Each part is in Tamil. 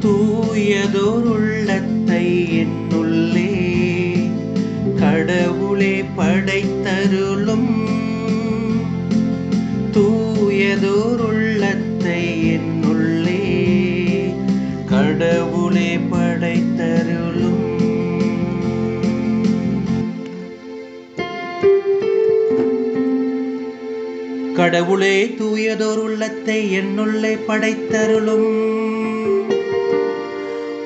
தூயதோர் என்னுள்ளே கடவுளே படைத்தருளும். தூயதோர் கடவுளே தூயதோர் உள்ளத்தை என்னுள்ளே படைத்தருளும்.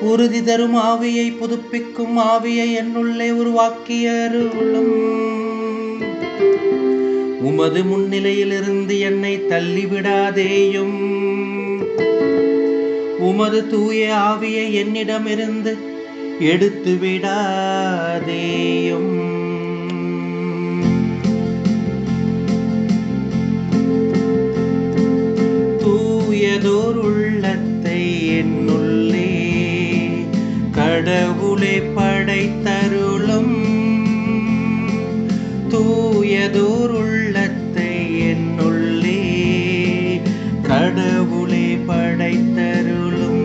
உறுதி தரும் ஆவியை புதுப்பிக்கும் ஆவியை என்னுள்ளே உருவாக்கிய அருளும் உமது முன்னிலையிலிருந்து என்னை தள்ளிவிடாதேயும். உமது தூய ஆவியை என்னிடமிருந்து எடுத்து விடாதேயும் தூயதோர் உள்ளத்தை என்னுள்ளே கடவுளே படைத்தருளும்.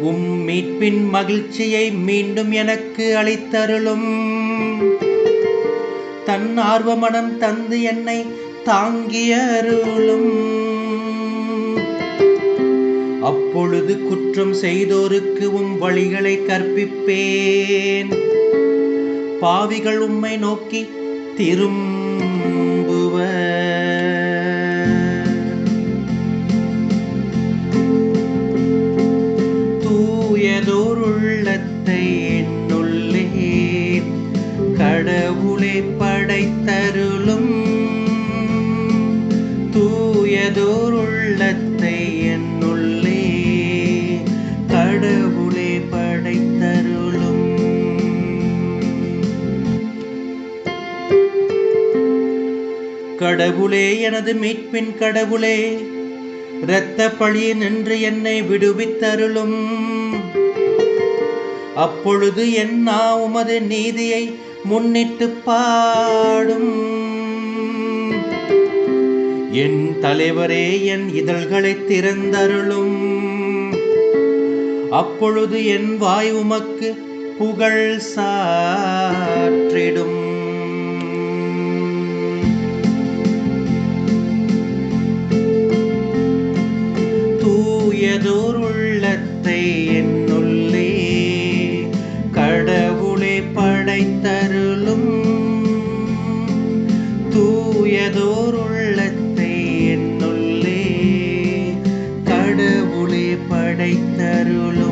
உம் மீட்பின் மகிழ்ச்சியை மீண்டும் எனக்கு அளித்தருளும். தன் ஆர்வமனம் தந்து என்னை தாங்கிய அருளும் அப்பொழுது குற்றம் செய்தோருக்கு உம் வழிகளை கற்பிப்பேன். பாவிகள் உம்மை நோக்கி திரும்புவ தூயதோருள்ளத்தை என்னுள்ளே கடவுளை கடவுளே எனது மீட்பின் கடவுளே இரத்த பழி நின்று என்னை விடுவித்தருளும். அப்பொழுது என்னா உமது நீதியை முன்னிட்டு பாடும். என் தலைவரே என் இதழ்களை திறந்தருளும். அப்பொழுது என் வாய் உமக்கு புகழ் சாற்றிடும். deleitar.